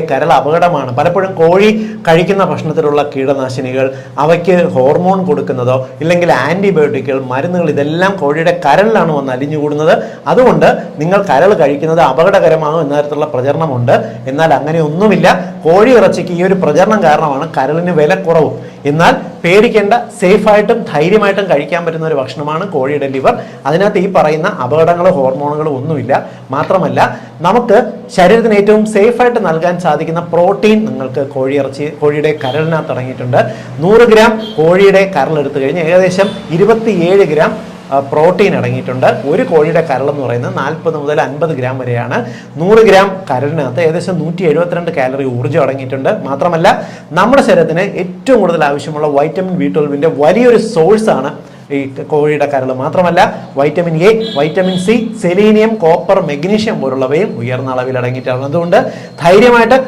കരൾ അപകടമാണ്. പലപ്പോഴും കോഴി കഴിക്കുന്ന ഭക്ഷണത്തിലുള്ള കീടനാശിനികൾ അവയ്ക്ക് ഹോർമോൺ കൊടുക്കുന്നതോ ഇല്ലെങ്കിൽ ആന്റിബയോട്ടിക്കുകൾ മരുന്നുകൾ ഇതെല്ലാം കോഴിയുടെ കരളിലാണ് വന്ന് അലിഞ്ഞുകൂടുന്നത്. അതുകൊണ്ട് നിങ്ങൾ കരൾ കഴിക്കുന്നത് അപകടകരമാകും എന്ന തരത്തിലുള്ള പ്രചരണമുണ്ട്. എന്നാൽ അങ്ങനെയൊന്നുമില്ല. കോഴി ഇറച്ചിക്ക് ഈ ഒരു പ്രചരണം കാരണമാണ് കരളിന് വില കുറവും എന്നാൽ പേടിക്കേണ്ട സേഫായിട്ടും ധൈര്യമായിട്ടും കഴിക്കാൻ പറ്റുന്ന ഒരു ഭക്ഷണമാണ് കോഴിയുടെ ലിവർ. അതിനകത്ത് ഈ പറയുന്ന അപകടങ്ങളോ ഹോർമോണുകളോ ഒന്നുമില്ല. മാത്രമല്ല നമുക്ക് ശരീരത്തിന് ഏറ്റവും സേഫായിട്ട് നൽകാൻ സാധിക്കുന്ന പ്രോട്ടീൻ നിങ്ങൾക്ക് കോഴിയിറച്ചി കോഴിയുടെ കരളിനകത്ത് അടങ്ങിയിട്ടുണ്ട്. നൂറ് ഗ്രാം കോഴിയുടെ കരൾ എടുത്തു കഴിഞ്ഞാൽ ഏകദേശം ഇരുപത്തിയേഴ് ഗ്രാം പ്രോട്ടീൻ അടങ്ങിയിട്ടുണ്ട്. ഒരു കോഴിയുടെ കരൾ എന്ന് പറയുന്നത് നാൽപ്പത് മുതൽ അൻപത് ഗ്രാം വരെയാണ്. നൂറ് ഗ്രാം കരളിനകത്ത് ഏകദേശം നൂറ്റി എഴുപത്തിരണ്ട് കാലറി ഊർജം അടങ്ങിയിട്ടുണ്ട്. മാത്രമല്ല നമ്മുടെ ശരീരത്തിന് ഏറ്റവും കൂടുതൽ ആവശ്യമുള്ള വൈറ്റമിൻ ബി ട്വൽവിന്റെ വലിയൊരു സോഴ്സാണ് ഈ കോഴിയുടെ കരൾ. മാത്രമല്ല vitamin A vitamin C selenium copper magnesium പോലുള്ളവയും ഉയർന്ന അളവിൽ അടങ്ങിയിട്ടാണ് അതുകൊണ്ട് ധൈര്യമായിട്ട്